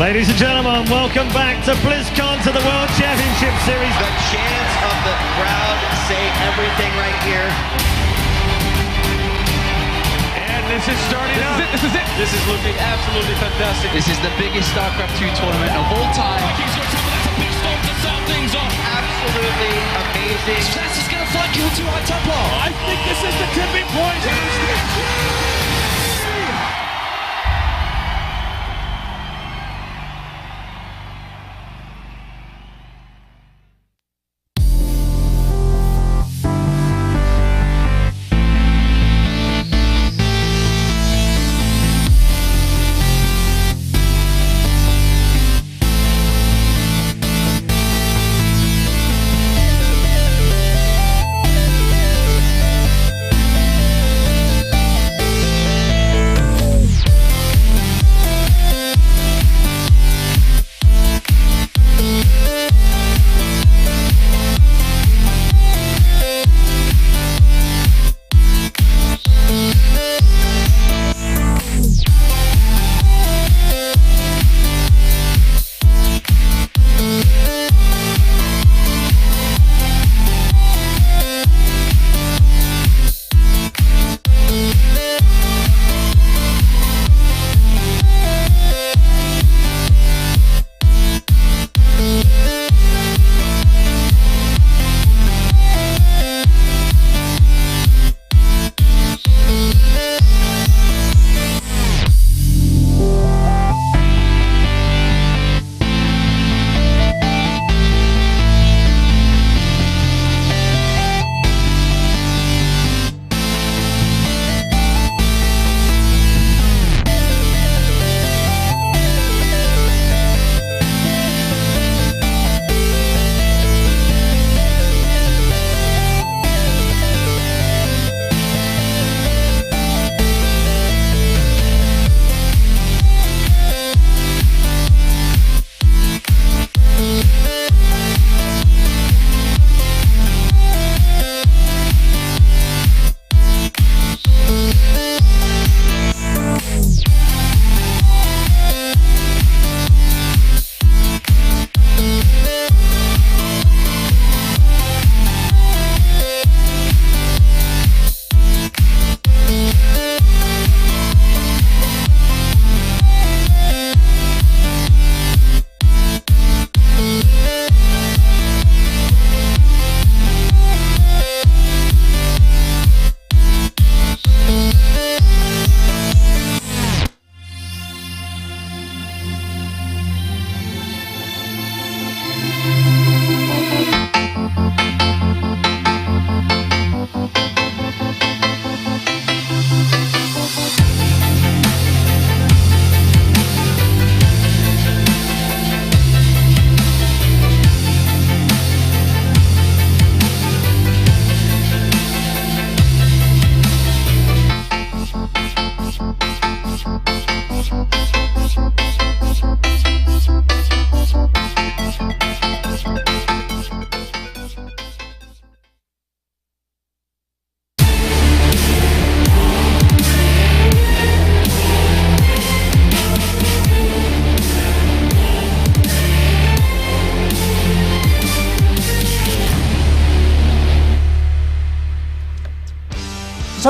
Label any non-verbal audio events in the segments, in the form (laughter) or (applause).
Ladies and gentlemen, welcome back to BlizzCon to the World Championship Series. The chants of the crowd say everything right here. And this is starting this up. This is it. This is looking absolutely fantastic. This is the biggest StarCraft 2 tournament of all time. He's got trouble. That's a big storm to start things off. Absolutely amazing. This is going to flank you into High Templar. I think this is the tipping point.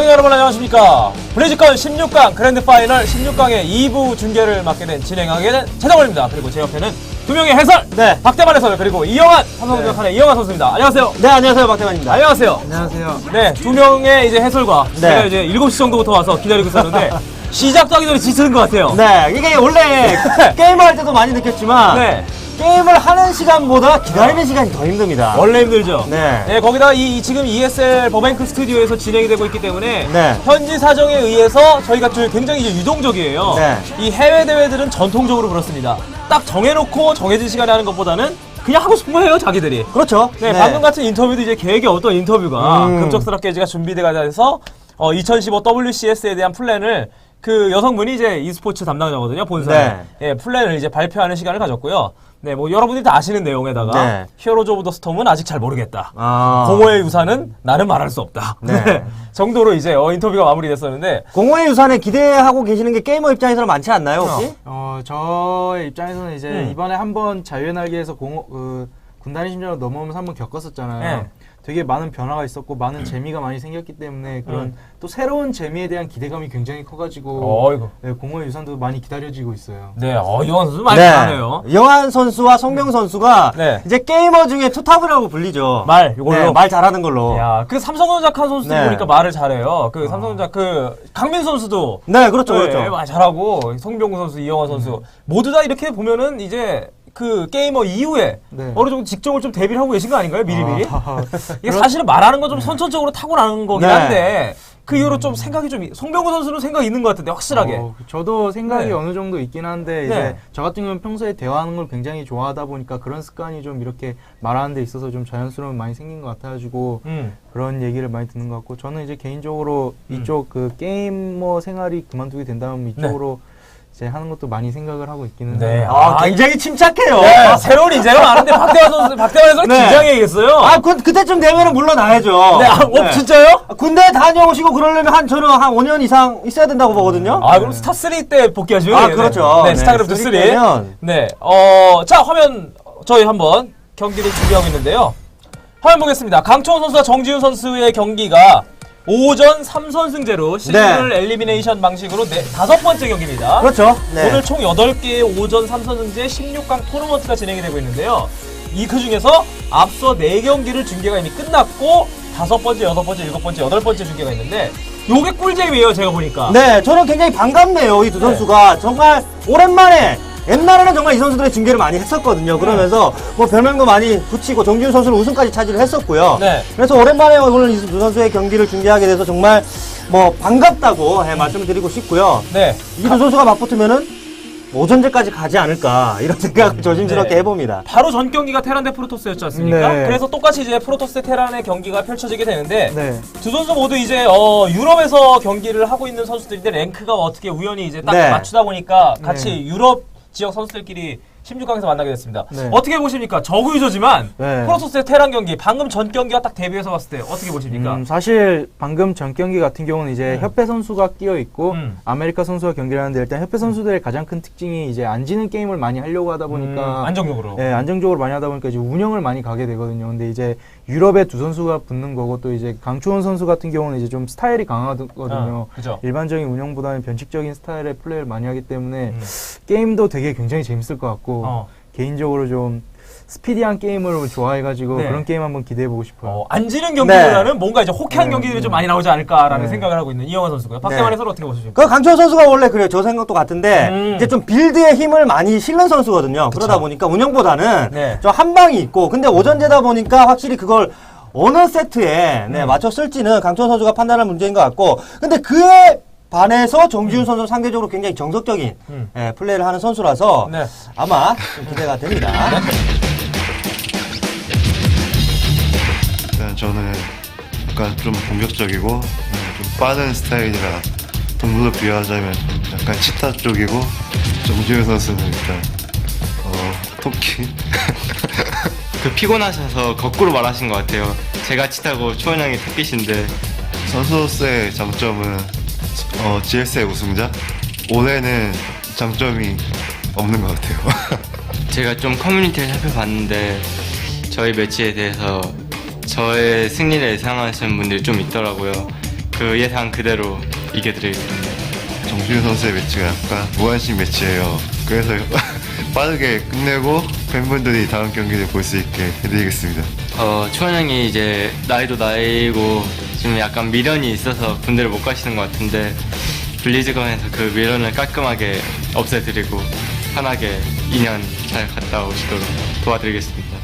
시청자 여러분 안녕하십니까 블리즈컨 16강 그랜드 파이널 16강의 2부 중계를 맡게 된 진행하게 된 최정원입니다 그리고 제 옆에는 두 명의 해설 네. 박대만 해설 그리고 이영환 삼성전력한의 이영환 선수입니다 안녕하세요 네, 안녕하세요. 박대만입니다. 안녕하세요 안녕하세요. 네 두 명의 이제 해설과 네. 제가 이제 7시 정도부터 와서 기다리고 있었는데 (laughs) 시작도 하기 전에 지치는 것 같아요 네, 이게 원래 (laughs) 게임을 할 때도 많이 느꼈지만 네. 게임을 하는 시간보다 기다리는 시간이 더 힘듭니다. 원래 힘들죠. 네. 거기다 이, 이 지금 ESL 버뱅크 스튜디오에서 진행이 되고 있기 때문에 네. 현지 사정에 의해서 저희가 좀 굉장히 이제 유동적이에요. 네. 이 해외 대회들은 전통적으로 그렇습니다. 딱 정해놓고 정해진 시간에 하는 것보다는 그냥 하고 싶은 거예요, 자기들이. 그렇죠. 네, 방금 같은 인터뷰도 이제 계획에 어떤 인터뷰가 음. 급작스럽게 제가 준비가 돼서 어, 2015 WCS에 대한 플랜을 그 여성분이 이제 e스포츠 담당자거든요, 본사에. 네. 예, 플랜을 이제 발표하는 시간을 가졌고요. 네, 뭐 여러분들이 다 아시는 내용에다가 네. 히어로즈 오브 더 스톰은 아직 잘 모르겠다. 아. 공허의 유산은 나는 말할 수 없다. 네. (laughs) 네. 정도로 이제 어, 인터뷰가 마무리됐었는데 공허의 유산에 기대하고 계시는 게 게이머 입장에서는 많지 않나요, 혹시? 어, 저의 입장에서는 이제 음. 이번에 한번 자유의 날개에서 공, 그, 군단의 심장으로 넘어오면서 한번 겪었었잖아요. 네. 되게 많은 변화가 있었고 많은 재미가 많이 생겼기 때문에 그런 또 새로운 재미에 대한 기대감이 굉장히 커가지고 어이구. 네, 공허의 유산도 많이 기다려지고 있어요. 네, 어, 이완 선수 많이 잘하네요. 영환 선수와 성명 선수가 네. 이제 게이머 중에 투탑이라고 불리죠. 말, 이걸로? 네, 말 잘하는 걸로. 야, 그 삼성전자 칸 선수들 네. 보니까 말을 잘해요. 그 삼성전자 그 강민 선수도 네, 그렇죠, 네, 그렇죠. 말 잘하고 송병구 선수, 이영환 선수 모두 다 이렇게 보면은 이제 그 게이머 이후에 네. 어느 정도 직종을 좀 대비를 하고 계신 거 아닌가요? 미리미리? 아, 이게 사실은 말하는 건 좀 선천적으로 타고나는 거긴 네. 한데 그 이후로 좀 생각이 좀 송병구 선수는 생각이 있는 것 같은데 확실하게. 어, 저도 생각이 네. 어느 정도 있긴 한데 네. 이제 저 같은 경우는 평소에 대화하는 걸 굉장히 좋아하다 보니까 그런 습관이 좀 이렇게 말하는 데 있어서 좀 자연스러운 많이 생긴 것 같아가지고 음. 그런 얘기를 많이 듣는 것 같고 저는 이제 개인적으로 이쪽 그 게이머 생활이 그만두게 된다면 이쪽으로 이제 하는 것도 많이 생각을 하고 있기는 네. 해요. 아, 굉장히 침착해요. 네, 새로운 인재가 많은데 박대환 선수, 박대환 선수 네. 긴장해야겠어요. 아, 그, 그때쯤 되면은 물러나야죠. 네, 아, 어, 진짜요? 군대 다녀오시고 그러려면 한, 저는 한 5년 이상 있어야 된다고 보거든요. 아, 그럼 스타 3 때 복귀하시면 아. 그렇죠. 네, 네, 스타크래프트 3. 쓰리 때면. 네, 어, 자, 화면 저희 한번 경기를 준비하고 있는데요. 화면 보겠습니다. 강초원 선수와 정지훈 선수의 경기가 오전 3선승제로 싱글 엘리미네이션 방식으로 네, 다섯 번째 경기입니다. 그렇죠. 네. 오늘 총 8개의 오전 3선승제 16강 토너먼트가 진행이 되고 있는데요. 이 그 중에서 앞서 4경기를 중계가 이미 끝났고 다섯 번째, 여섯 번째, 일곱 번째, 여덟 번째 중계가 있는데 요게 꿀잼이에요, 제가 보니까. 네, 저는 굉장히 반갑네요. 이두 네. 선수가 정말 오랜만에 옛날에는 정말 이 선수들의 중계를 많이 했었거든요. 그러면서 뭐 별명도 많이 붙이고 정지훈 선수는 우승까지 차지를 했었고요. 네. 그래서 오랜만에 오늘 이두 선수의 경기를 중계하게 돼서 정말 뭐 반갑다고 예, 말씀드리고 싶고요. 네. 이두 선수가 맞붙으면은 오전제까지 가지 않을까 이런 (laughs) 생각을 조심스럽게 네. 해봅니다. 바로 전 경기가 테란 대 프로토스였지 않습니까? 네. 그래서 똑같이 이제 프로토스 대 테란의 경기가 펼쳐지게 되는데 네. 두 선수 모두 이제 어, 유럽에서 경기를 하고 있는 선수들인데 랭크가 어떻게 우연히 이제 딱 네. 맞추다 보니까 같이 유럽 지역 선수들끼리 16강에서 만나게 됐습니다. 네. 어떻게 보십니까? 저구 유저지만 네. 프로토스 대 테란 경기 방금 전 경기와 딱 대비해서 봤을 때 어떻게 보십니까? 음, 사실 방금 전 경기 같은 경우는 이제 협회 선수가 끼어 있고 음. 아메리카 선수가 경기를 하는데 일단 협회 선수들의 가장 큰 특징이 이제 안 지는 게임을 많이 하려고 하다 보니까 음, 안정적으로. 예, 안정적으로 많이 하다 보니까 이제 운영을 많이 가게 되거든요. 근데 이제 유럽에 두 선수가 붙는 거고 또 이제 강초원 선수 같은 경우는 이제 좀 스타일이 강하거든요. 어, 그죠. 일반적인 운영보다는 변칙적인 스타일의 플레이를 많이 하기 때문에 음. 게임도 되게 굉장히 재밌을 것 같고 어. 개인적으로 좀 스피디한 게임을 좋아해가지고 네. 그런 게임 한번 기대해보고 싶어요. 어, 안 지는 경기보다는 뭔가 이제 호쾌한 네, 경기들이 네. 좀 많이 나오지 않을까라는 네. 생각을 하고 있는 이영환 선수고요. 박대만 해설 어떻게 보십니까? 그 강철 선수가 원래 그래요. 저 생각도 같은데 음. 이제 좀 빌드에 힘을 많이 실는 선수거든요. 그러다 보니까 운영보다는 네. 좀한 방이 있고 근데 오전제다 보니까 확실히 그걸 어느 세트에 네, 맞춰 쓸지는 강철 선수가 판단할 문제인 것 같고 근데 그에 반해서 정지훈 선수는 상대적으로 굉장히 정석적인 음. 예, 플레이를 하는 선수라서 네. 아마 좀 기대가 됩니다. 일단 저는 약간 좀 공격적이고 음, 좀 빠른 스타일이라 동물로 비유하자면 약간 치타 쪽이고 정지훈 선수는 일단 어, 토끼 그 피곤하셔서 거꾸로 말하신 것 같아요. 제가 치타고 초원 형이 토끼신데 선수로서의 장점은 어, GS의 우승자 올해는 장점이 없는 것 같아요. (laughs) 제가 좀 커뮤니티를 살펴봤는데 저희 매치에 대해서 저의 승리를 예상하시는 분들이 좀 있더라고요. 그 예상 그대로 이겨드리겠습니다. 정지훈 선수의 매치가 약간 무한식 매치예요. 그래서 (laughs) 빠르게 끝내고 팬분들이 다음 경기를 볼 수 있게 해드리겠습니다. 어, 초원 형이 이제 나이도 나이고 지금 약간 미련이 있어서 군대를 못 가시는 것 같은데 블리즈건에서 그 미련을 깔끔하게 없애드리고 편하게 2년 잘 갔다 오시도록 도와드리겠습니다.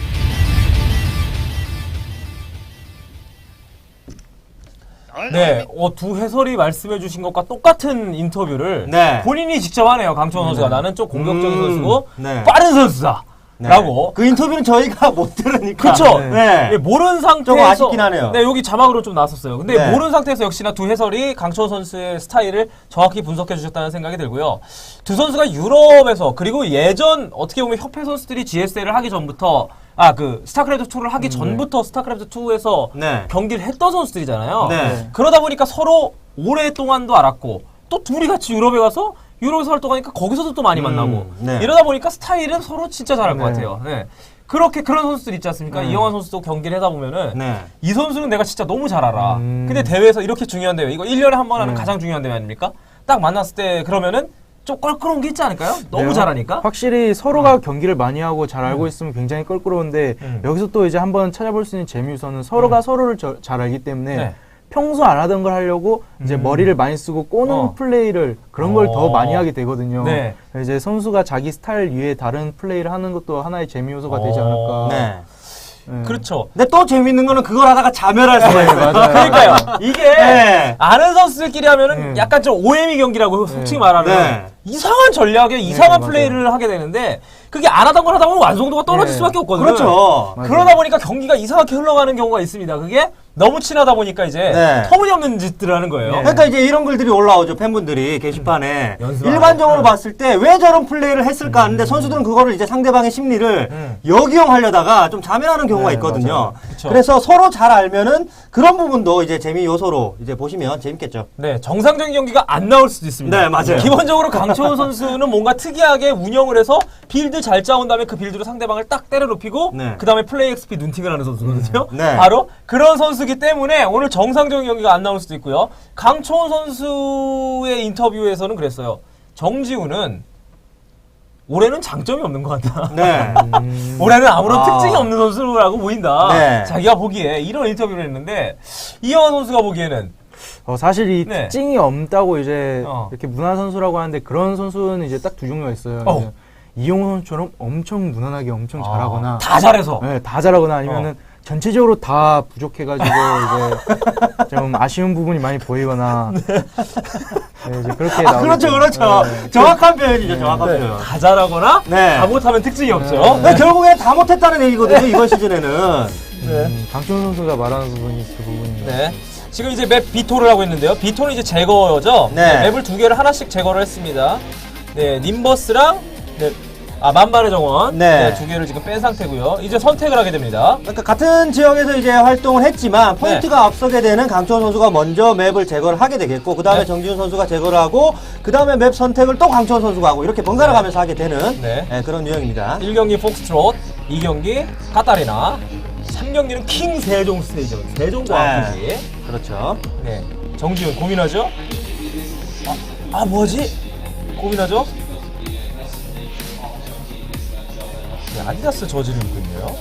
네, 어, 두 해설이 말씀해주신 것과 똑같은 인터뷰를 네. 본인이 직접 하네요. 강초원 선수가 나는 좀 공격적인 음, 선수고 네. 빠른 선수다. 네. 라고. 그 인터뷰는 저희가 (laughs) 못 들으니까. 그쵸? 네. 예, 모르는 상태에서 조금 아쉽긴 하네요. 네, 여기 자막으로 좀 나왔었어요. 근데 네. 모르는 상태에서 역시나 두 해설이 강초원 선수의 스타일을 정확히 분석해 주셨다는 생각이 들고요. 두 선수가 유럽에서 그리고 예전 어떻게 보면 협회 선수들이 GSL을 하기 전부터 아 그 스타크래프트 2를 하기 전부터 스타크래프트 2에서 네. 경기를 했던 선수들이잖아요. 네. 그러다 보니까 서로 오랫동안도 알았고 또 둘이 같이 유럽에 가서 유럽에서 활동하니까 거기서도 또 많이 만나고 네. 이러다 보니까 스타일은 서로 진짜 잘할 것 네. 같아요. 네. 그렇게 그런 선수들 있지 않습니까? 네. 이영환 선수도 경기를 하다 보면은 네. 이 선수는 내가 진짜 너무 잘 알아. 음. 근데 대회에서 이렇게 중요한 대회, 이거 1년에 한 번 하는 네. 가장 중요한 대회 아닙니까? 딱 만났을 때 그러면은 좀 껄끄러운 게 있지 않을까요? 너무 네, 잘하니까. 확실히 서로가 경기를 많이 하고 잘 알고 있으면 굉장히 껄끄러운데 음. 여기서 또 이제 한번 찾아볼 수 있는 재미우선은 서로가 서로를 저- 잘 알기 때문에 네. 평소 안 하던 걸 하려고 이제 머리를 많이 쓰고 꼬는 어. 플레이를 그런 걸더 어. 많이 하게 되거든요. 네. 이제 선수가 자기 스타일 위에 다른 플레이를 하는 것도 하나의 재미 요소가 되지 어. 않을까. 네. 네. 그렇죠. 근데 또 재밌는 거는 그걸 하다가 자멸할 수가 있어요. 맞아요. 그러니까요. (laughs) 이게 네. 아는 선수들끼리 하면은 네. 약간 좀 OM이 경기라고 솔직히 말하면 네. 이상한 전략에 이상한. 플레이를 하게 되는데 그게 안 하던 걸 하다 보면 완성도가 떨어질 네. 수밖에 없거든요. 그렇죠. 맞아요. 그러다 보니까 경기가 이상하게 흘러가는 경우가 있습니다. 그게 너무 친하다 보니까 이제 네. 터무니없는 짓들을 하는 거예요. 그러니까 이제 이런 글들이 올라오죠 팬분들이 게시판에 연습 일반적으로 안 해. 봤을 때 왜 저런 플레이를 했을까 하는데 선수들은 그거를 이제 상대방의 심리를 음. 역이용하려다가 좀 자멸하는 경우가 네, 있거든요. 그쵸. 그래서 서로 잘 알면은 그런 부분도 이제 재미 요소로 이제 보시면 재밌겠죠. 네, 정상적인 경기가 안 나올 수도 있습니다. 네, 맞아요. 기본적으로 (laughs) 강초원 선수는 뭔가 특이하게 운영을 해서 빌드 잘 짜온 다음에 그 빌드로 상대방을 딱 때려 눕히고 네. 그 다음에 플레이 XP 눈팅을 하는 선수거든요. 음, 네. 바로 그런 선수기 때문에 오늘 정상적인 경기가 안 나올 수도 있고요. 강초원 선수의 인터뷰에서는 그랬어요. 정지우는 올해는 장점이 없는 것 같다. 네. (laughs) 올해는 아무런 아. 특징이 없는 선수라고 보인다. 네. 자기가 보기에 이런 인터뷰를 했는데 이영환 선수가 보기에는 어, 사실 이 네. 특징이 없다고 이제 어. 이렇게 문화 선수라고 하는데 그런 선수는 이제 딱 두 종류가 있어요. 어. 이제 이용호 선수처럼 엄청 무난하게 엄청 잘하거나 아, 다 잘해서 네, 다 잘하거나 아니면은 전체적으로 다 부족해가지고 이제 좀 아쉬운 부분이 많이 보이거나 네. 이제 그렇게 아, 나오죠. 그렇죠, 그렇죠. 네. 정확한 표현이죠, 정확한 네, 표현. 다 잘하거나 네. 다 못하면 특징이 없죠. 근데 결국에 다 못했다는 얘기거든요, 이번 시즌에는. 음, 강준 선수가 말하는 부분이 그 부분입니다. 네. 지금 이제 맵 비토를 하고 있는데요. 비토는 이제 제거죠. 네. 맵을 두 개를 하나씩 제거를 했습니다. 네, 님버스랑 네, 아 만반의 정원 네. 네, 두 개를 지금 뺀 상태고요. 이제 선택을 하게 됩니다. 그러니까 같은 지역에서 이제 활동을 했지만 포인트가 앞서게 되는 강초원 선수가 먼저 맵을 제거를 하게 되겠고 그 다음에 네. 정지훈 선수가 제거를 하고 그 다음에 맵 선택을 또 강초원 선수가 하고 이렇게 번갈아 가면서 하게 되는 네. 네, 그런 유형입니다. 1경기 폭스트롯, 2경기 카타리나, 3경기는 킹 세종 스테이션. 세종과 네. 아프지. 그렇죠. 네. 정지훈 고민하죠? 아, 아 뭐지? 고민하죠? 아디다스 저지를 입고 있네요.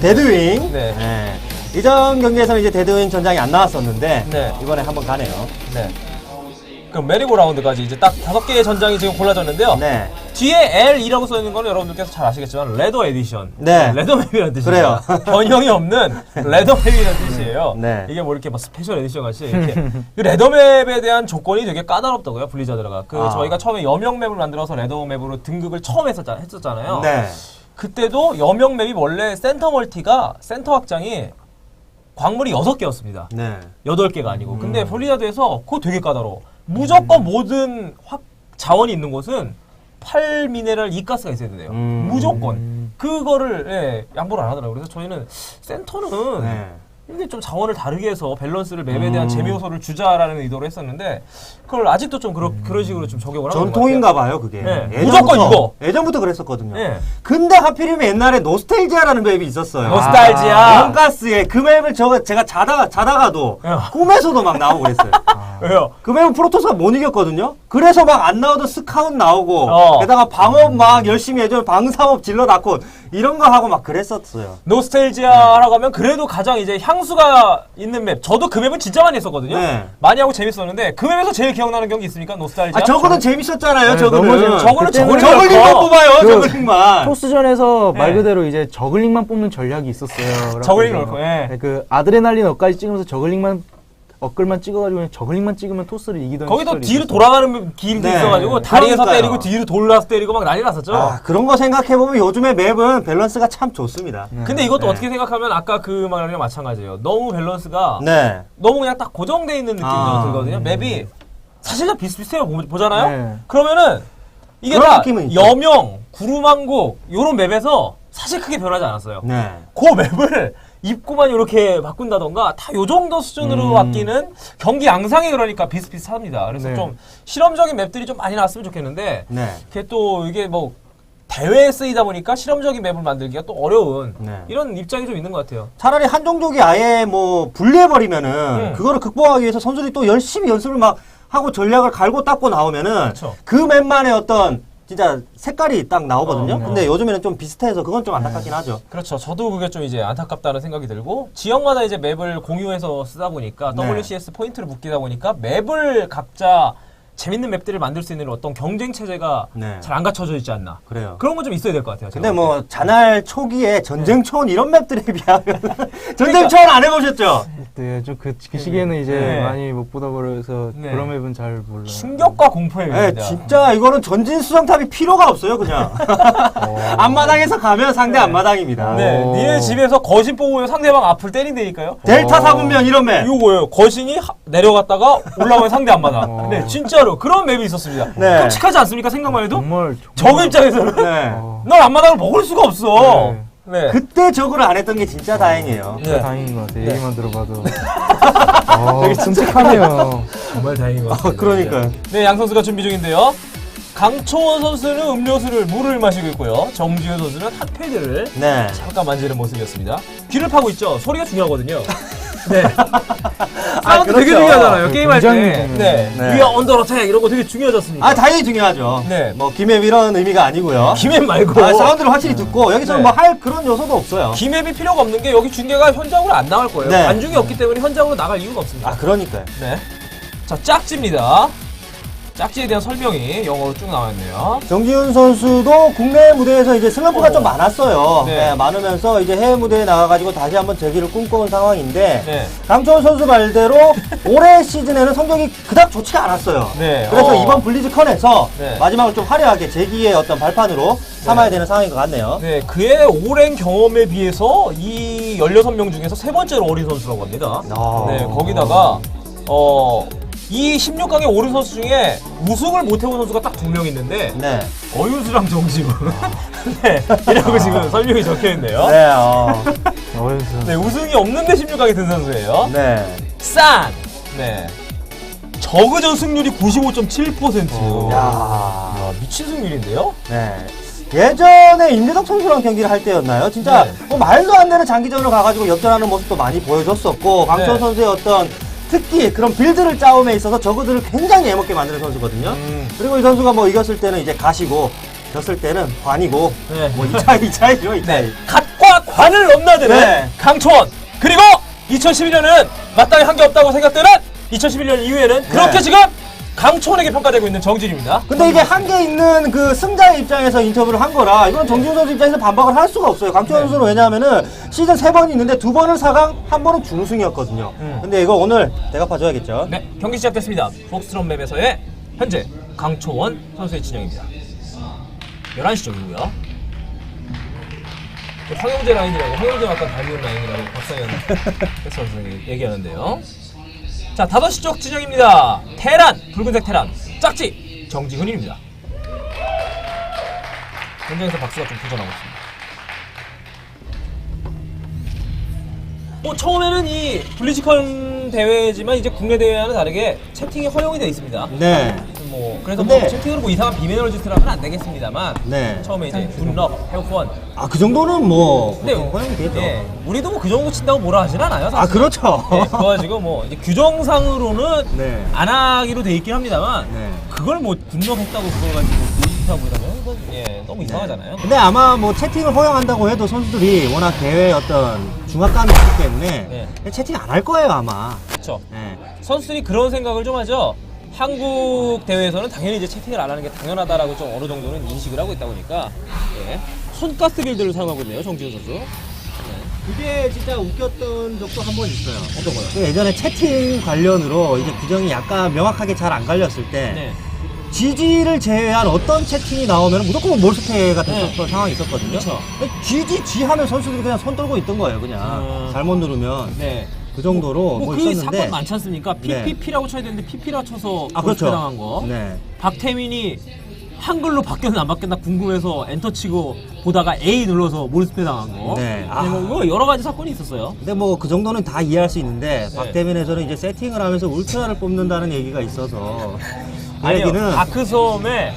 데드윙. 네. 네. 이전 경기에서는 이제 데드윙 전장이 안 나왔었는데 네. 이번에 한번 가네요. 네. 그럼 메리고 라운드까지 이제 딱 다섯 개의 전장이 지금 골라졌는데요. 네. 뒤에 L이라고 써 있는 거는 여러분들께서 잘 아시겠지만 레더 에디션. 네. 레더 맵이라는 뜻이에요. (laughs) 변형이 없는 레더 맵이라는 뜻이에요. 네. 이게 뭐 이렇게 막 스페셜 에디션 같이 이렇게 (laughs) 이 레더 맵에 대한 조건이 되게 까다롭다고요. 블리자드가. 그 아. 저희가 처음에 여명 맵을 만들어서 레더 맵으로 등급을 처음 했었잖, 했었잖아요. 네. 그때도 여명 맵이 원래 센터 멀티가 센터 확장이 광물이 여섯 개였습니다. 네. 여덟 개가 아니고. 음. 근데 블리자드에서 그거 되게 까다로워. 무조건 모든 확 자원이 있는 곳은 8 미네랄 이가스가 있어야 돼요. 음. 무조건. 그거를 예, 양보를 안 하더라고요. 그래서 저희는 센터는 네. 근데 좀 자원을 다르게 해서 밸런스를 맵에 대한 음. 재미 요소를 주자라는 의도로 했었는데 그걸 아직도 좀 그런 그런 식으로 좀 적용을 하는 것 같아요. 전통인가 봐요, 그게. 네. 무조건 이거. 예전부터 그랬었거든요. 예. 근데 하필이면 옛날에 노스텔지아라는 맵이 있었어요. 노스탈지아. 원가스에 그 맵을 저 제가 자다가 자다가도 야. 꿈에서도 막 나오고 그랬어요. (laughs) 왜요? 그 맵은 프로토스가 못 이겼거든요. 그래서 막 안 나오던 스카웃 나오고 어. 게다가 방업 막 열심히 해줘 방사업 질러 놨고 이런 거 하고 막 그랬었어요. 노스텔지아라고 하면 그래도 가장 이제 향수가 있는 맵. 저도 그 맵은 진짜 많이 했었거든요. 네. 많이 하고 재밌었는데 그 맵에서 제일 기억나는 경기 있습니까? 노스탈지아. 아 저거는 재밌었잖아요. 네, 저거는 너무 저거는 그때는 저걸링 저글링만. 뽑아요. 그 저글링만. 토스전에서 말 네. 그대로 이제 저글링만 뽑는 전략이 있었어요. 저글링 그래서 넣고, 예. 네, 그 아드레날린 업까지 찍으면서 저글링만 업글만 찍어가지고 저글링만 찍으면 토스를 이기던 거기도 시절이 뒤로 있었어요. 돌아가는 길도 네. 있어가지고 다리에서 그러니까요. 때리고 뒤로 돌아서 때리고 막 난리 났었죠. 아, 그런 거 생각해보면 요즘에 맵은 밸런스가 참 좋습니다. 근데 이것도 네. 어떻게 생각하면 아까 그 말이랑 마찬가지예요. 너무 밸런스가 네. 너무 그냥 딱 고정돼 있는 느낌이 아. 좀 들거든요. 맵이 사실 다 비슷비슷해요. 보- 보잖아요. 네. 그러면은 이게 그런 다 느낌은 있죠. 여명, 구루망곡 요런 맵에서 사실 크게 변하지 않았어요. 네. 그 맵을 입구만 이렇게 바꾼다던가 다 요 정도 수준으로 음. 바뀌는 경기 양상이 그러니까 비슷비슷합니다. 그래서 네. 좀 실험적인 맵들이 좀 많이 나왔으면 좋겠는데 네. 그게 또 이게 뭐 대회에 쓰이다 보니까 실험적인 맵을 만들기가 또 어려운 네. 이런 입장이 좀 있는 것 같아요. 차라리 한 종족이 아예 뭐 분리해버리면은 음. 그거를 극복하기 위해서 선수들이 또 열심히 연습을 막 하고 전략을 갈고 닦고 나오면은 그쵸. 그 맵만의 어떤 진짜 색깔이 딱 나오거든요. 어, 네. 근데 요즘에는 좀 비슷해서 그건 좀 안타깝긴 하죠. 그렇죠. 저도 그게 좀 이제 안타깝다는 생각이 들고 지역마다 이제 맵을 공유해서 쓰다 보니까 네. WCS 포인트를 묶이다 보니까 맵을 각자 재밌는 맵들을 만들 수 있는 어떤 경쟁 체제가 네. 잘 안 갖춰져 있지 않나. 그래요. 그런 건 좀 있어야 될 것 같아요. 근데 제가 볼뭐 자날 초기에 전쟁촌 이런 맵들에 (laughs) 비하면 그러니까 전쟁촌 안 해보셨죠? 네, 좀그 그 시기에는 이제 네. 많이 못 보다 그래서 네. 그런 맵은 잘 몰라요. 때 충격과 공포의 네, 맵입니다. 진짜 이거는 전진 수정탑이 필요가 없어요, 그냥. (laughs) (laughs) 앞마당에서 가면 상대 앞마당입니다. 네, 오. 니네 집에서 거신 뽑으면 상대방 앞을 때린다니까요. 델타 사분면 이런 맵. 이거 뭐예요? 거신이 하- 내려갔다가 올라가면 상대 앞마당. 어. 네, 진짜 로 그런 맵이 있었습니다. 네. 끔찍하지 않습니까? 생각만 해도? 정말 적 입장에서는 네. 어, 넌 앞마당을 먹을 수가 없어. 네. 네. 그때 적을 안 했던 게 진짜 다행이에요. 진짜 네. 다행인 것 같아요. 얘기만 들어봐도. (laughs) 어, 끔찍하네요. 정말 다행인 것 같아요. 어, 그러니까요. 네, 양 선수가 준비 중인데요. 강초원 선수는 음료수를 물을 마시고 있고요. 정지훈 선수는 핫패드를 네. 잠깐 만지는 모습이었습니다. 귀를 파고 있죠. 소리가 중요하거든요. (laughs) 네. (laughs) 아, 사운드 되게 그렇죠. 중요하잖아요. 게임할 때. 굉장히 네. 중요해요. 네. 위아 언더 어택 이런 거 되게 중요해졌습니다. 아, 당연히 중요하죠. 네. 뭐, 김앱 이런 의미가 아니고요. 김앱 말고 아, 사운드를 확실히 듣고, 여기서는 네. 뭐 할 그런 요소도 없어요. 김앱이 필요가 없는 게 여기 중계가 현장으로 안 나갈 거예요. 네. 관중이 없기 때문에 현장으로 나갈 이유가 없습니다. 아, 그러니까요. 네. 자, 짝지입니다. 짝지에 대한 설명이 영어로 쭉 나와 있네요. 정지훈 선수도 국내 무대에서 이제 슬럼프가 어. 좀 많았어요. 네. 네, 많으면서 이제 해외 무대에 나가가지고 다시 한번 재기를 꿈꿔온 상황인데, 네. 강초원 선수 말대로 (laughs) 올해 시즌에는 성적이 그닥 좋지가 않았어요. 네. 그래서 어. 이번 블리즈컨에서 네. 마지막을 좀 화려하게 재기의 어떤 발판으로 삼아야 되는 상황인 것 같네요. 네, 그의 오랜 경험에 비해서 이 16명 중에서 세 번째로 어린 선수라고 합니다. 아. 네, 거기다가 어, 이 16강의 어린 선수 중에 우승을 못 해본 선수가 딱 두 명 있는데 네. 어윤수랑 정지훈. (laughs) 네, 이라고 지금 설명이 적혀 있네요. 네, 어. 어디서 네, 우승이 없는데 16강에 든 선수예요. 네. 싼. 네. 저그전 승률이 95.7%. 어. 야. 야, 미친 승률인데요? 네. 예전에 임대덕 선수랑 경기를 할 때였나요? 진짜 네. 뭐 말도 안 되는 장기전으로 가가지고 역전하는 모습도 많이 보여줬었고 강천 네. 선수의 어떤 특기 그런 빌드를 짜움에 있어서 저그들을 굉장히 애먹게 만드는 선수거든요. 음. 그리고 이 선수가 뭐 이겼을 때는 이제 가시고 졌을 때는 관이고 네. 뭐 이차이 이차이죠 이차이. 갓과 관을 넘나드는 네. 강초원 그리고 2011년은 마땅히 한 게 없다고 생각되는 2011년 이후에는 그렇게 네. 지금 강초원에게 평가되고 있는 정진입니다. 근데 이게 한계 있는 그 승자의 입장에서 인터뷰를 한 거라 이건 정지훈 선수 입장에서 반박을 할 수가 없어요. 강초원 네. 선수는 왜냐하면은 시즌 세 번이 있는데 두 번은 4강, 한 번은 준우승이었거든요. 음. 근데 이거 오늘 대갚아줘야겠죠. 네, 경기 시작됐습니다. 복스트럼 맵에서의 현재 강초원 선수의 진영입니다. 11시 쪽이고요. 황영재 라인이라고, 황영재 아까 달리는 라인이라고 박상현 (laughs) 선수 얘기하는데요. 자, 5시 쪽 진영입니다. 테란, 붉은색 테란, 짝지, 정지훈입니다. 현장에서 박수가 좀 터져나오고 있습니다. 뭐 처음에는 이 블리즈컨 대회지만 이제 국내 대회와는 다르게 채팅이 허용이 되어 있습니다. 네. 뭐 그래서 근데- 뭐 채팅으로 뭐 이상한 하면 안 되겠습니다만 네. 처음에 이제 분럽, 해오권 아, 그 정도는 뭐, 근데 보통 허용이 되죠. 예, 우리도 뭐 그 정도 친다고 뭐라 하진 않아요. 아, 사실. 그렇죠. 예, 그거 가지고 뭐 이제 규정상으로는 네. 안 하기로 돼 있긴 합니다만 네. 그걸 뭐 분럽했다고 그걸 가지고 불리하고 이러면 이건 예 너무 이상하잖아요. 근데 아마 뭐 채팅을 허용한다고 해도 선수들이 워낙 대회 어떤 중압감이 있기 때문에 네. 채팅 안 할 거예요, 아마. 그렇죠. 네. 선수들이 그런 생각을 좀 하죠. 한국 대회에서는 당연히 이제 채팅을 안 하는 게 당연하다라고 좀 어느 정도는 인식을 하고 있다 보니까 예. 손가스 빌드를 사용하고 있네요 정지훈 선수. 네. 그게 진짜 웃겼던 적도 한 번 있어요. 어떤 거요? 예전에 채팅 관련으로 이제 규정이 약간 명확하게 잘 안 갈렸을 때 네. GG를 제외한 어떤 채팅이 나오면 무조건 몰수패가 됐었던 상황이 있었거든요. 그쵸. 근데 GG G 하면 선수들이 그냥 손 떨고 있던 거예요, 그냥. 음. 잘못 누르면. 네. 그 정도로 뭐, 뭐 그 있었는데. 사건 많지 않습니까? 네. PPP라고 쳐야 되는데 PP라 쳐서 아, 그렇죠. 당한 거. 네. 박태민이 한글로 바뀌었나 안 바뀌었나 궁금해서 엔터 치고 보다가 A 눌러서 몰수패 당한 거. 네. 네, 뭐 이거 여러 가지 사건이 있었어요. 근데 뭐 그 정도는 다 이해할 수 있는데 네. 박대민에서는 이제 세팅을 하면서 울트라를 뽑는다는 얘기가 있어서 그 아니요, 얘기는 다크섬에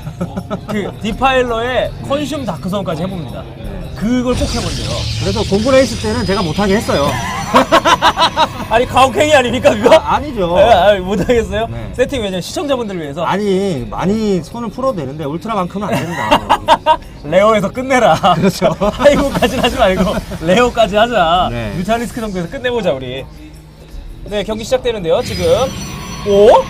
그 디파일러의 컨슘 다크섬까지 해봅니다. 그걸 꼭 해본대요. 그래서 공부 레이스 때는 제가 못하게 했어요. (laughs) 아니 가혹행위 아닙니까 그거? 아, 니죠 네, 아, 못하겠어요? 네. 세팅 왜냐면 시청자분들을 위해서 아니 많이 손을 풀어도 되는데 울트라만큼은 안 된다. (laughs) 레어에서 끝내라. 그렇죠. (laughs) 하이브까지는 하지 말고 레어까지 하자. 네. 뮤탈리스크 정도에서 끝내보자 우리. 네 경기 시작되는데요 지금. 오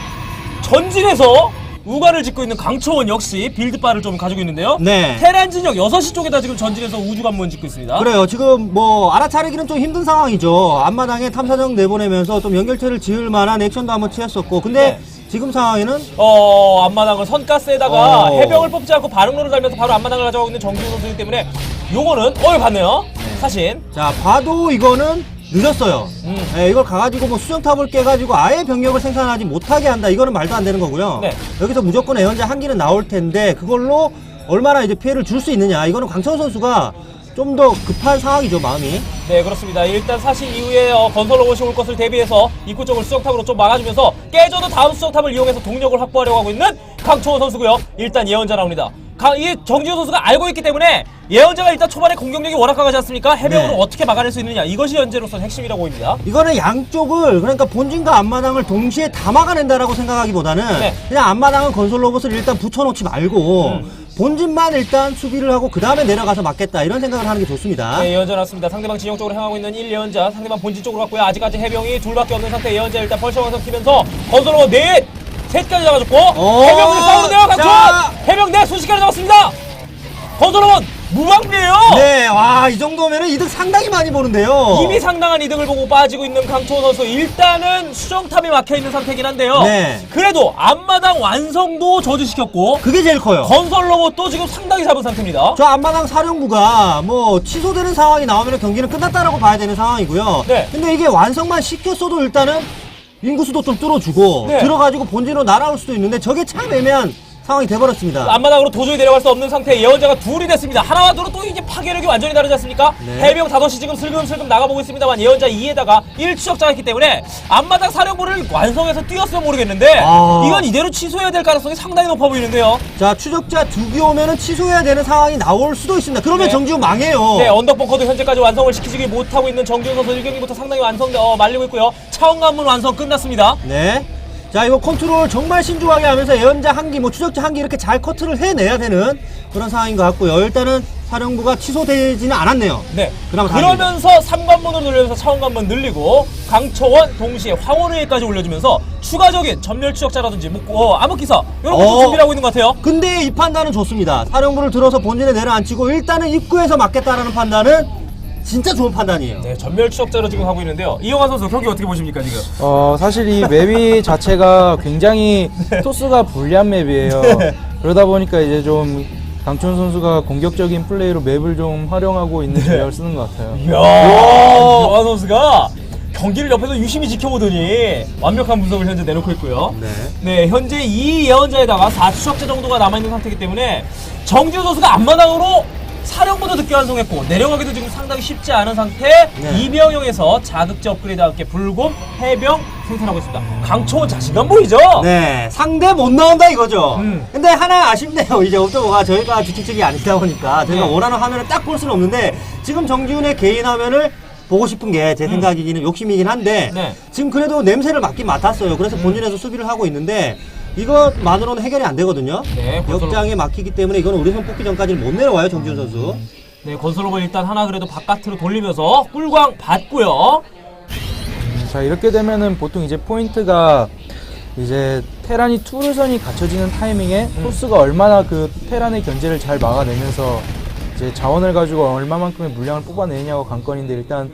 전진에서 우가를 짓고 있는 강초원 역시 빌드바를 좀 가지고 있는데요. 네. 테란 진영 6시 쪽에다 지금 전진해서 우주관문 짓고 있습니다. 그래요. 지금 뭐 알아차리기는 좀 힘든 상황이죠. 앞마당에 탐사정 내보내면서 좀 연결체를 지을 만한 액션도 한번 취했었고, 근데 네. 지금 상황에는 어 앞마당을 선가스에다가 어. 해병을 뽑지 않고 바른로를 달면서 바로 앞마당을 가져가고 있는 정지훈 선수이기 때문에 요거는 어이 봤네요. 사신. 자 봐도 이거는 늦었어요. 음. 예, 이걸 가가지고 뭐 수정탑을 깨가지고 아예 병력을 생산하지 못하게 한다. 이거는 말도 안 되는 거고요. 네. 여기서 무조건 애원자 한 기는 나올 텐데 그걸로 얼마나 이제 피해를 줄 수 있느냐. 이거는 강철 선수가 좀 더 급한 상황이죠 마음이. 네 그렇습니다. 일단 사신 이후에 어, 건설 로봇이 올 것을 대비해서 입구 쪽을 수정탑으로 좀 막아주면서 깨져도 다음 수정탑을 이용해서 동력을 확보하려고 하고 있는 강초원 선수고요. 일단 예언자 나옵니다. 이 정지훈 선수가 알고 있기 때문에 예언자가 일단 초반에 공격력이 워낙 강하지 않습니까? 해병으로 네. 어떻게 막아낼 수 있느냐 이것이 현재로서 핵심이라고 보입니다. 이거는 양쪽을 그러니까 본진과 앞마당을 동시에 다 막아낸다라고 생각하기보다는 네. 그냥 앞마당은 건설 로봇을 일단 붙여놓지 말고 음. 본진만 일단 수비를 하고 그 다음에 내려가서 막겠다 이런 생각을 하는 게 좋습니다. 네, 예언자 나왔습니다. 상대방 진영 쪽으로 향하고 있는 1 예언자, 상대방 본진 쪽으로 갔고요. 아직까지 해병이 둘밖에 없는 상태 예언자 일단 펄셔 완성 키면서 건설로 넷, 셋까지 잡아줬고 오, 해병들이 싸우는데요. 자. 강촌 해병 넷 순식간에 잡았습니다. 건설로는 무방비예요. 네, 와, 이 정도면은 이득 상당히 많이 보는데요. 이미 상당한 이득을 보고 빠지고 있는 강초원 선수 일단은 수정탑이 막혀 있는 상태긴 한데요. 네. 그래도 앞마당 완성도 저지시켰고 그게 제일 커요. 건설 로봇도 지금 상당히 잡은 상태입니다. 저 앞마당 사령부가 뭐 취소되는 상황이 나오면 경기는 끝났다라고 봐야 되는 상황이고요. 네. 근데 이게 완성만 시켰어도 일단은 인구수도 좀 뚫어주고 네. 들어가지고 본진으로 날아올 수도 있는데 저게 참 애매한 상황이 돼버렸습니다. 앞마당으로 도저히 내려갈 수 없는 상태의 예언자가 둘이 됐습니다. 하나와 둘은 또 이제 파괴력이 완전히 다르지 않습니까? 네. 해병 5시 지금 슬금슬금 나가보고 있습니다만 예언자 2에다가 1추적자가 있기 때문에 앞마당 사령부를 완성해서 뛰었으면 모르겠는데 아. 이건 이대로 취소해야 될 가능성이 상당히 높아 보이는데요. 자, 추적자 두기 오면은 취소해야 되는 상황이 나올 수도 있습니다. 그러면 네. 정지훈 망해요. 네, 언덕벙커도 현재까지 완성을 시키지 못하고 있는 정지훈 선수 1경기부터 상당히 완성, 어, 말리고 있고요. 차원 관문 완성 끝났습니다. 네. 자, 이거 컨트롤 정말 신중하게 하면서 예언자 한 기, 뭐 추적자 한기 이렇게 잘 커트를 해내야 되는 그런 상황인 것 같고요. 일단은 사령부가 취소되지는 않았네요. 네. 그나마. 그러면서 3관문으로 늘려서 차원관문 늘리고 강초원 동시에 황혼의까지 올려주면서 추가적인 전멸 추적자라든지 뭐, 어, 암흑기사 이런 것도 어. 준비를 하고 있는 것 같아요. 근데 이 판단은 좋습니다. 사령부를 들어서 본진에 내려앉히고 일단은 입구에서 맞겠다라는 판단은 진짜 좋은 판단이에요. 네, 전멸 추적자로 지금 하고 있는데요. 이영환 선수 경기 어떻게 보십니까 지금? 어 사실 이 맵이 (laughs) 자체가 굉장히 토스가 불리한 맵이에요. 그러다 보니까 이제 좀 강촌 선수가 공격적인 플레이로 맵을 좀 활용하고 있는 전략을 쓰는 것 같아요. 이야, 이영환 선수가 경기를 옆에서 유심히 지켜보더니 완벽한 분석을 현재 내놓고 있고요. 네. 네, 현재 이 예언자에다가 4추적자 정도가 남아있는 상태이기 때문에 정지훈 선수가 앞마당으로 사령부도 늦게 완성했고 내려가기도 지금 상당히 쉽지 않은 상태 네. 이병영에서 자극제 업그레이드와 함께 불곰, 해병 생산하고 있습니다. 강초원 자신감 보이죠? 네, 상대 못 나온다 이거죠. 음. 근데 하나 아쉽네요. 이제 옵저버가 저희가 주최 측이 아니다 보니까 저희가 네. 원하는 화면을 딱 볼 수는 없는데 지금 정지훈의 개인 화면을 보고 싶은 게 제 생각이기는 욕심이긴 한데 음. 네. 지금 그래도 냄새를 맡긴 맡았어요. 그래서 본진에서 수비를 하고 있는데 이것만으로는 해결이 안 되거든요. 네, 역장에 막히기 때문에 이건 우리 손 뽑기 전까지는 못 내려와요, 정지훈 선수. 네, 건설로봇 일단 하나 그래도 바깥으로 돌리면서 꿀광 받고요. 자 이렇게 되면은 보통 이제 포인트가 이제 테란이 투르선이 갖춰지는 타이밍에 토스가 얼마나 그 테란의 견제를 잘 막아내면서 이제 자원을 가지고 얼마만큼의 물량을 뽑아내냐가 관건인데 일단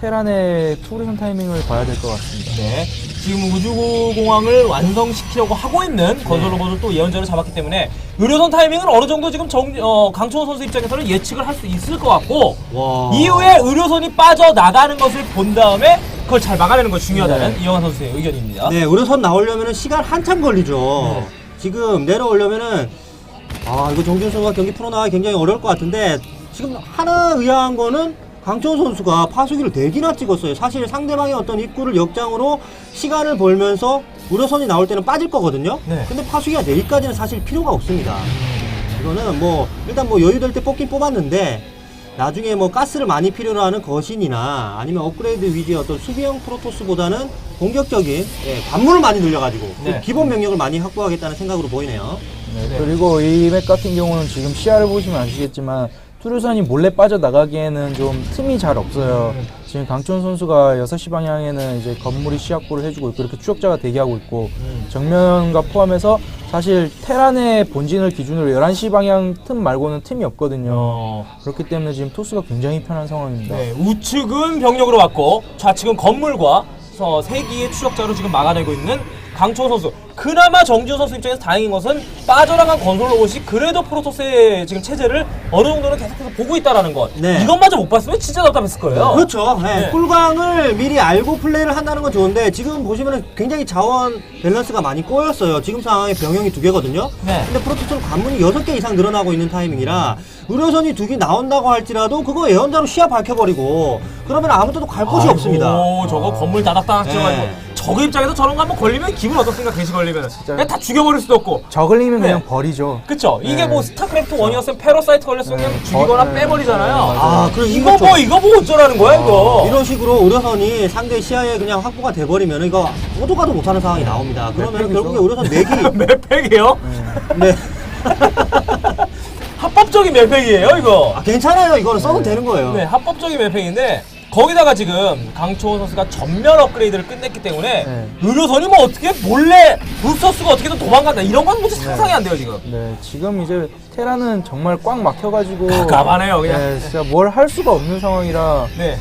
테란의 투리선 타이밍을 봐야 될 것 같습니다. 네. 지금 우주공항을 완성시키려고 하고 있는 건설 로봇을 또 예언자를 잡았기 때문에 의료선 타이밍은 어느 정도 지금 정, 어, 강초원 선수 입장에서는 예측을 할 수 있을 것 같고 와. 이후에 의료선이 빠져나가는 것을 본 다음에 그걸 잘 막아내는 것이 중요하다는 이영환 선수의 의견입니다. 네, 의료선 나오려면 시간 한참 걸리죠. 지금 내려오려면은 아 이거 정준 선수가 경기 풀어나가기 굉장히 어려울 것 같은데 지금 하나 의아한 거는 강천 선수가 파수기를 4기나 찍었어요. 사실 상대방의 어떤 입구를 역장으로 시간을 벌면서 의료선이 나올 때는 빠질 거거든요. 네. 근데 파수기가 4기까지는 사실 필요가 없습니다. 이거는 뭐 일단 뭐 여유될 때 뽑긴 뽑았는데 나중에 뭐 가스를 많이 필요로 하는 거신이나 아니면 업그레이드 위주의 어떤 수비형 프로토스보다는 공격적인 예, 관문을 많이 늘려가지고 그 네. 기본 명령을 많이 확보하겠다는 생각으로 보이네요. 네, 그리고 이 맵 같은 경우는 지금 시야를 보시면 아시겠지만 투르선이 몰래 빠져나가기에는 좀 틈이 잘 없어요. 지금 강촌 선수가 6시 방향에는 이제 건물이 시약고를 해주고 있고 이렇게 추적자가 대기하고 있고 정면과 포함해서 사실 테란의 본진을 기준으로 11시 방향 틈 말고는 틈이 없거든요. 어, 그렇기 때문에 지금 토스가 굉장히 편한 상황입니다. 네, 우측은 병력으로 왔고 좌측은 건물과 서 세기의 추적자로 지금 막아내고 있는 강초원 선수. 그나마 정지훈 선수 입장에서 다행인 것은 빠져나간 건설 로봇이 그래도 프로토스의 지금 체제를 어느 정도는 계속해서 보고 있다라는 것. 네. 이것마저 못 봤으면 진짜 답답했을 거예요. 그렇죠. 네, 네. 꿀광을 미리 알고 플레이를 한다는 건 좋은데 지금 보시면은 굉장히 자원 밸런스가 많이 꼬였어요. 지금 상황에 병영이 두 개거든요. 네. 근데 프로토스는 관문이 여섯 개 이상 늘어나고 있는 타이밍이라 의료선이 두 개 나온다고 할지라도 그거 예언자로 시야 밝혀버리고 그러면 아무데도 갈 곳이 없습니다. 오, 저거 건물 다닥다닥 네. 지어가지고. 저거 입장에서 저런 거 한번 걸리면 기분 어떻습니까? 괜시 걸리면. 그냥 다 죽여버릴 수도 없고. 저글링은 네. 그냥 버리죠. 그쵸? 이게 네. 뭐 스타크래프트 원이었으면 패러사이트 걸렸으면 그냥 죽이거나 네. 빼버리잖아요. 아, 그럼 이거 뭐, 이거 뭐 어쩌라는 거야, 이거? 이런 식으로 의료선이 상대 시야에 그냥 확보가 돼버리면 이거 모두 가도 못하는 상황이 나옵니다. 그러면 맵팩이죠. 결국에 의료선 4기 맵팩이에요? 네. (laughs) (laughs) 합법적인 맵팩이에요, 이거. 아, 괜찮아요. 이거는 써도 되는 거예요. 네, 합법적인 맵팩인데 거기다가 지금 강초원 선수가 전면 업그레이드를 끝냈기 때문에 네. 의료선이 뭐 어떻게 몰래 루서스가 어떻게든 도망간다 이런 건 도대체 상상이 안 돼요 지금. 네, 지금 이제 테라는 정말 꽉 막혀가지고 가만해요, 그냥. 네, 진짜 뭘 할 수가 없는 상황이라 네,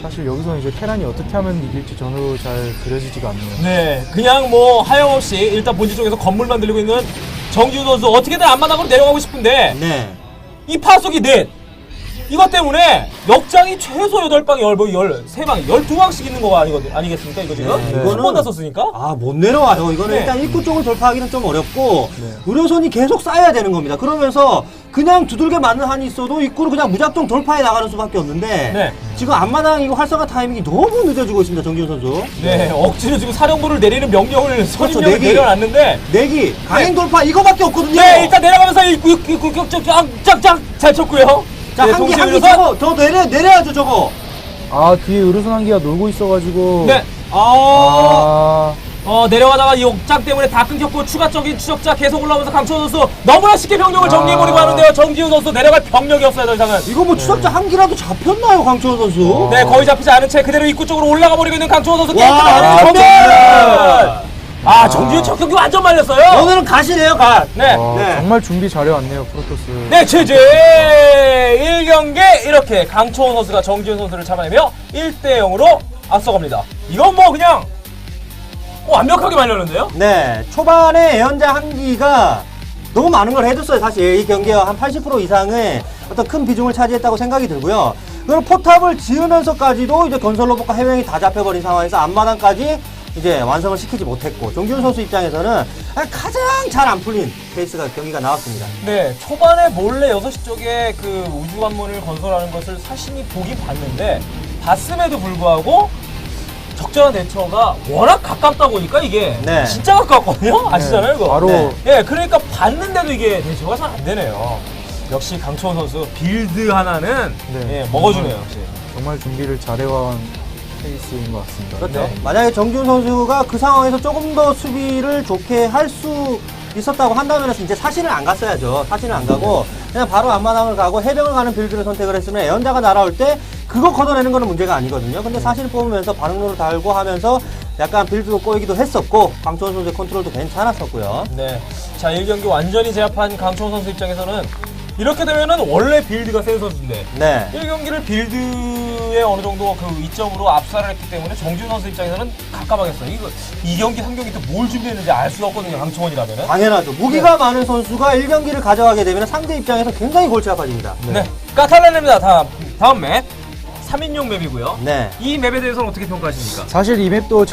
사실 여기서 이제 테란이 어떻게 하면 이길지 전혀 잘 그려지지가 않네요. 네, 그냥 뭐 하염없이 일단 본질 쪽에서 건물 만들고 있는 정지훈 선수 어떻게든 앞마당으로 내려가고 싶은데 네. 이 파속이 넷 이것 때문에 역장이 최소 8방, 10방, 13방, 12방씩 있는 거 아니거든, 아니겠습니까? 이거 지금? 네, 한 이거는- 번다 썼으니까? 아, 못 내려와요. 이거는 네. 일단 입구 쪽을 돌파하기는 좀 어렵고, 의료선이 계속 쌓여야 되는 겁니다. 그러면서 그냥 두들겨 맞는 한이 있어도 입구를 그냥 무작정 돌파해 나가는 수밖에 없는데, 네. 지금 앞마당 이거 활성화 타이밍이 너무 늦어지고 있습니다. 정기훈 선수. 네, 억지로 지금 사령부를 내리는 명령을 선임령을 내기. 내려놨는데 내기, 강행 돌파 이거밖에 없거든요. 네, 일단 내려가면서 입구 입구 입구 입구 짱짱짱 잘 쳤고요. 자, 네, 한 개, 동시에 한개 의료선. 저거, 저 내려, 내려야죠, 저거. 아 뒤에 의료선 한기가 놀고 있어가지고 네. 어, 아 어, 내려가다가 이 옥장 때문에 다 끊겼고 추가적인 추적자 계속 올라오면서 강초원 선수 너무나 쉽게 병력을 정리해버리고 아. 하는데요. 정지훈 선수 내려갈 병력이 없어요, 더 이상은. 이거 뭐 추적자 한 기라도 잡혔나요, 강초원 선수? 네, 거의 잡히지 않은 채 그대로 입구 쪽으로 올라가 버리고 있는 강초원 선수 와, 깨끗하게 아, 정면! 아, 정지훈 첫 경기 완전 말렸어요. 오늘은 가시네요, 가. 네. 와, 네. 정말 준비 잘해왔네요 프로토스. 네, 최재 1경기 이렇게 강초원 선수가 정지훈 선수를 잡아내며 1대 0으로 앞서갑니다. 이건 뭐 그냥 뭐 완벽하게 말렸는데요? 네, 초반에 애연자 한기가 너무 많은 걸 해줬어요, 사실. 이 경기가 한80% 이상의 어떤 큰 비중을 차지했다고 생각이 들고요. 그리고 포탑을 지으면서까지도 이제 건설 로봇과 해병이 다 잡혀버린 상황에서 앞마당까지 이제 완성을 시키지 못했고, 정기훈 선수 입장에서는 가장 잘 안 풀린 케이스가 경기가 나왔습니다. 네, 초반에 몰래 6시 쪽에 그 우주 관문을 건설하는 것을 사신이 보긴 봤는데 봤음에도 불구하고 적절한 대처가 워낙 가깝다 보니까 이게 네. 진짜 가깝거든요? 아시잖아요, 이거? 바로 네. 예, 그러니까 봤는데도 이게 대처가 잘 안 되네요. 역시 강초원 선수 빌드 하나는 네. 예, 먹어주네요, 역시. 정말 준비를 잘해온 케이스인 것 같습니다. 그렇죠. 네. 만약에 정준 선수가 그 상황에서 조금 더 수비를 좋게 할 수 있었다고 한다면 이제 사실은 안 갔어야죠. 사실은 안 가고 그냥 바로 앞마당을 가고 해병을 가는 빌드를 선택을 했으면 애연자가 날아올 때 그거 걷어내는 거는 문제가 아니거든요. 근데 사실 뽑으면서 반응로를 달고 하면서 약간 빌드도 꼬이기도 했었고 강초원 선수의 컨트롤도 괜찮았었고요. 네. 자, 1경기 완전히 제압한 강초원 선수 입장에서는 이렇게 되면은 원래 빌드가 센 선수인데 네. 1경기를 빌드에 어느 정도 그 이점으로 압살을 했기 때문에 정지훈 선수 입장에서는 갑갑하겠어요. 이거 2경기, 3경기 때 뭘 준비했는지 알 수가 없거든요. 강청원이라면은. 당연하죠. 무기가 많은 선수가 1경기를 가져가게 되면 상대 입장에서 굉장히 골치 아파집니다. 네. 까탈레입니다 다음, 다음 맵. 3인용 맵이고요. 네. 이 맵에 대해서는 어떻게 평가하십니까? 사실 이 맵도